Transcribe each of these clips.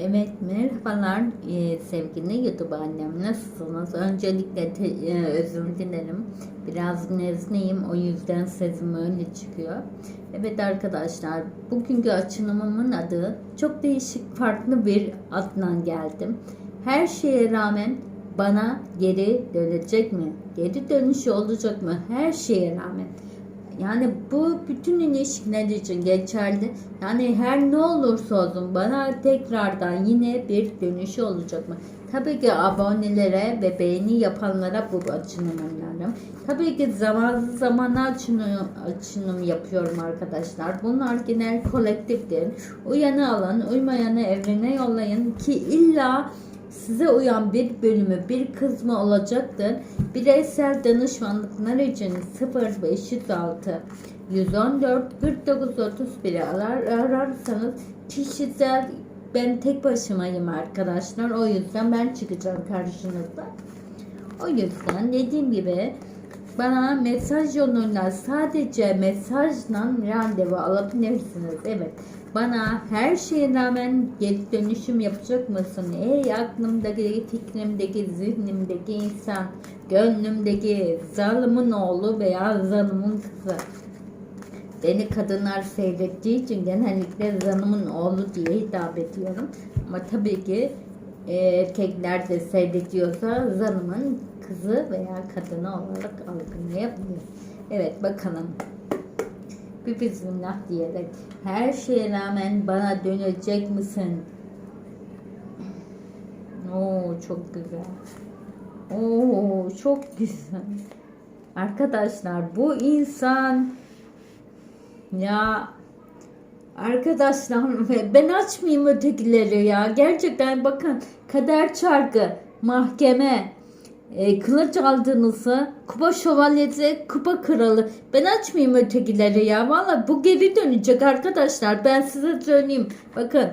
Evet merhabalar Ee, sevgili YouTube annem nasılsınız? Öncelikle te- e, özür dilerim. Biraz nezleyim o yüzden sesim öyle çıkıyor. Evet arkadaşlar bugünkü açılımımın adı çok değişik farklı bir adla geldim. Her şeye rağmen bana geri dönecek mi? Geri dönüşü olacak mı? Her şeye rağmen. Yani bu bütün ilişkiler için geçerli. Yani her ne olursa olsun bana tekrardan yine bir dönüşü olacak mı? Tabii ki abonelere ve beğeni yapanlara bu açılım öneririm. Tabii ki zaman zaman açılım, açılım yapıyorum arkadaşlar. Bunlar genel kolektiftir. Uyanı alın, uymayanı evrene yollayın ki illa size uyan bir bölümü bir kısmı olacaktır. Bireysel danışmanlıklar için 0506 114 49 31'i arar, ararsanız kişisel ben tek başımayım arkadaşlar. O yüzden ben çıkacağım karşınızda. O yüzden dediğim gibi bana mesaj yoluyla sadece mesajla randevu alabilirsiniz. Evet. Bana her şeye rağmen geri dönüşüm yapacak mısın? Ey aklımdaki, fikrimdeki, zihnimdeki insan, gönlümdeki zalimin oğlu veya zalimin kızı. Beni kadınlar seyrettiği için genellikle zanımın oğlu diye hitap ediyorum. Ama tabii ki e, erkekler de seyrediyorsa zanımın kızı veya kadını olarak algılayabilir. Evet bakalım. Bir bismillah diyerek her şeye rağmen bana dönecek misin? Oo çok güzel. Oo çok güzel. Arkadaşlar bu insan ya arkadaşlar ben açmayayım ötekileri ya. Gerçekten bakın kader çarkı, mahkeme, e, kılıç aldığınızı, kupa şövalyesi, kupa kralı. Ben açmayayım ötekileri ya. Valla bu geri dönecek arkadaşlar. Ben size söyleyeyim. Bakın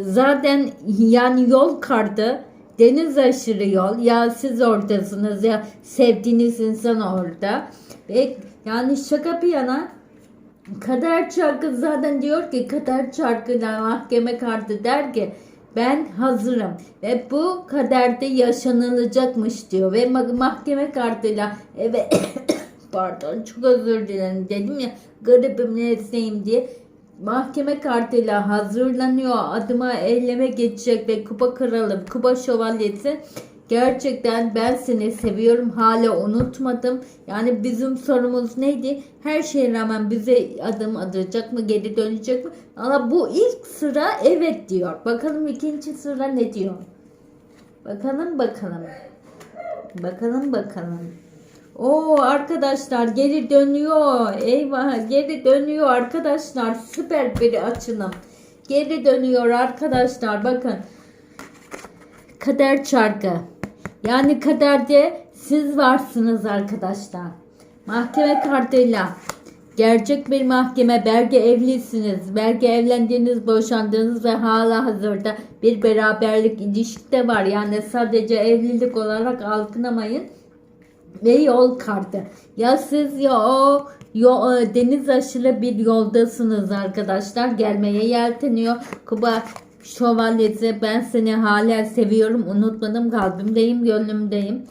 zaten yani yol kardı. Deniz aşırı yol. Ya siz oradasınız ya sevdiğiniz insan orada. Ve yani şaka bir yana Kader çarkı zaten diyor ki kader çarkıyla mahkeme kartı der ki ben hazırım ve bu kaderde yaşanılacakmış diyor ve ma- mahkeme kartıyla evet pardon çok özür dilerim dedim ya garibim nesneyim diye mahkeme kartıyla hazırlanıyor adıma elleme geçecek ve kupa kralı kupa şövalyesi Gerçekten ben seni seviyorum hala unutmadım. Yani bizim sorumuz neydi? Her şeye rağmen bize adım atacak mı geri dönecek mi? Ama bu ilk sıra evet diyor. Bakalım ikinci sıra ne diyor? Bakalım bakalım. Bakalım bakalım. Oo arkadaşlar geri dönüyor. Eyvah geri dönüyor arkadaşlar. Süper bir açılım. Geri dönüyor arkadaşlar. Bakın. Kader çarkı. Yani kaderde siz varsınız arkadaşlar. Mahkeme kartıyla gerçek bir mahkeme belki evlisiniz. Belki evlendiğiniz, boşandığınız ve hala hazırda bir beraberlik ilişki de var. Yani sadece evlilik olarak algılamayın. Ve yol kartı. Ya siz ya o yo, deniz aşırı bir yoldasınız arkadaşlar. Gelmeye yelteniyor. Kuba şövalyesi ben seni hala seviyorum unutmadım kalbimdeyim gönlümdeyim.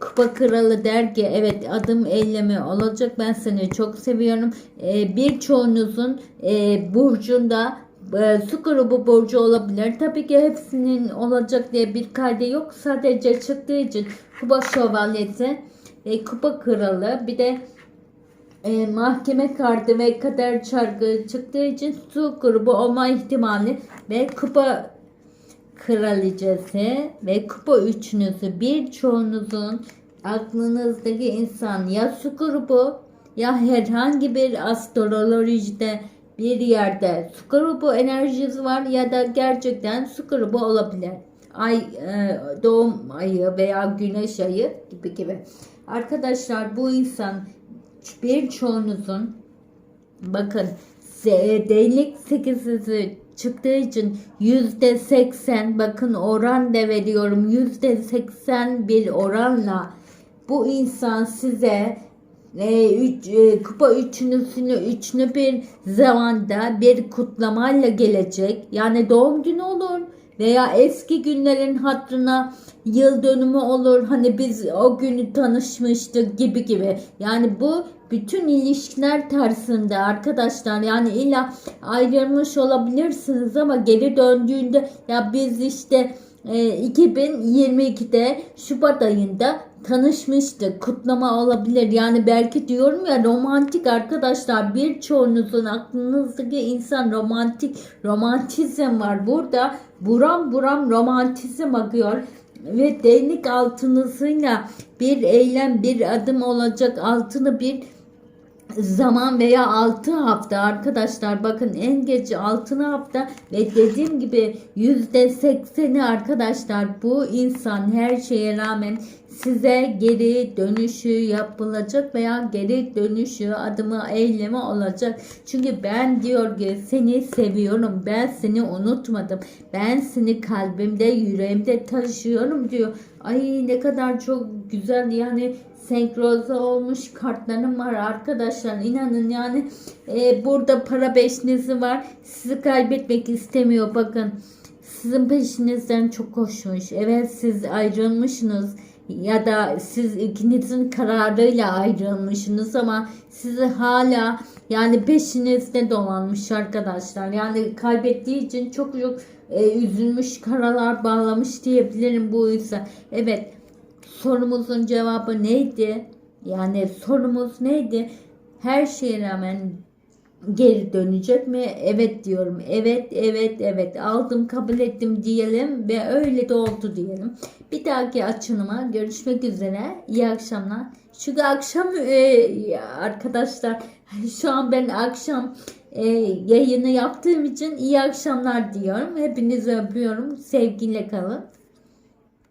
Kupa kralı der ki evet adım elleme olacak ben seni çok seviyorum. Ee, birçoğunuzun e, burcunda e, su grubu burcu olabilir. Tabii ki hepsinin olacak diye bir kaydı yok. Sadece çıktığı için kupa şövalyesi, e, kupa kralı bir de e, mahkeme kartı ve kader çarkı çıktığı için su grubu olma ihtimali ve kupa kraliçesi ve kupa üçünüzü birçoğunuzun aklınızdaki insan ya su grubu ya herhangi bir astrolojide bir yerde su grubu enerjisi var ya da gerçekten su grubu olabilir. Ay e, doğum ayı veya güneş ayı gibi gibi. Arkadaşlar bu insan birçoğunuzun bakın delilik sekizisi çıktığı için yüzde seksen bakın oran da veriyorum yüzde seksen bir oranla bu insan size e, üç, e, kupa üçünüsünü üçlü bir zamanda bir kutlamayla gelecek. Yani doğum günü olur, veya eski günlerin hatırına yıl dönümü olur. Hani biz o günü tanışmıştık gibi gibi. Yani bu bütün ilişkiler tersinde arkadaşlar. Yani illa ayrılmış olabilirsiniz ama geri döndüğünde ya biz işte e, 2022'de Şubat ayında tanışmıştık. Kutlama olabilir. Yani belki diyorum ya romantik arkadaşlar birçoğunuzun aklınızdaki insan romantik romantizm var. Burada buram buram romantizm akıyor ve değnek altınızıyla bir eylem bir adım olacak altını bir zaman veya 6 hafta arkadaşlar bakın en geç 6 hafta ve dediğim gibi %80'i arkadaşlar bu insan her şeye rağmen size geri dönüşü yapılacak veya geri dönüşü adımı eylemi olacak. Çünkü ben diyor ki seni seviyorum. Ben seni unutmadım. Ben seni kalbimde yüreğimde taşıyorum diyor. Ay ne kadar çok güzel yani senkronize olmuş kartlarım var arkadaşlar. İnanın yani e, burada para beşinizi var. Sizi kaybetmek istemiyor. Bakın sizin peşinizden çok koşmuş. Evet siz ayrılmışsınız ya da siz ikinizin kararıyla ayrılmışsınız ama sizi hala yani peşinizde dolanmış arkadaşlar. Yani kaybettiği için çok çok e, üzülmüş karalar bağlamış diyebilirim bu yüzden. Evet sorumuzun cevabı neydi? Yani sorumuz neydi? Her şeye rağmen geri dönecek mi? Evet diyorum. Evet, evet, evet. Aldım, kabul ettim diyelim ve öyle de oldu diyelim. Bir dahaki açılıma görüşmek üzere. İyi akşamlar. Çünkü akşam e, arkadaşlar şu an ben akşam e, yayını yaptığım için iyi akşamlar diyorum. Hepinizi öpüyorum. Sevgiyle kalın.